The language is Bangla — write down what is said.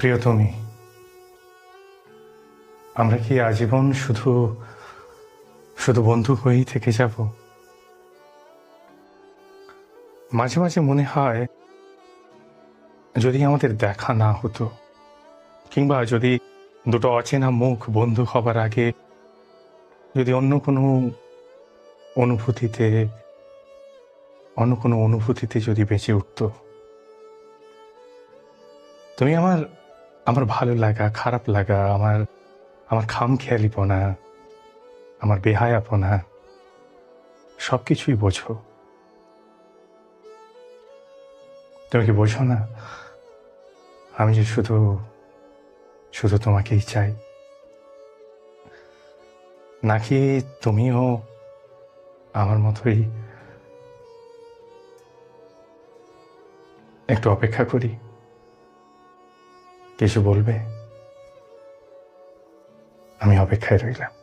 প্রিয়তমী, আমরা কি আজীবন শুধু শুধু বন্ধু হয়েই থেকে যাব? মাঝে মাঝে মনে হয়, যদি আমাদের দেখা না হতো, কিংবা যদি দুটো অচেনা মুখ বন্ধু হবার আগে যদি অন্য কোনো অনুভূতিতে, অন্য কোনো অনুভূতিতে যদি বেঁচে উঠতো। তুমি আমার আমার ভালো লাগা, খারাপ লাগা, আমার আমার খাম খেয়ালিপনা আমার বেহায়াপনা সব কিছুই বোঝো। তুমি কি বোঝো না? আমি যে শুধু শুধু তোমাকেই চাই। নাকি তুমিও আমার মতোই একটু অপেক্ষা করি? কিছু বলবে? আমি অপেক্ষায় রইলাম।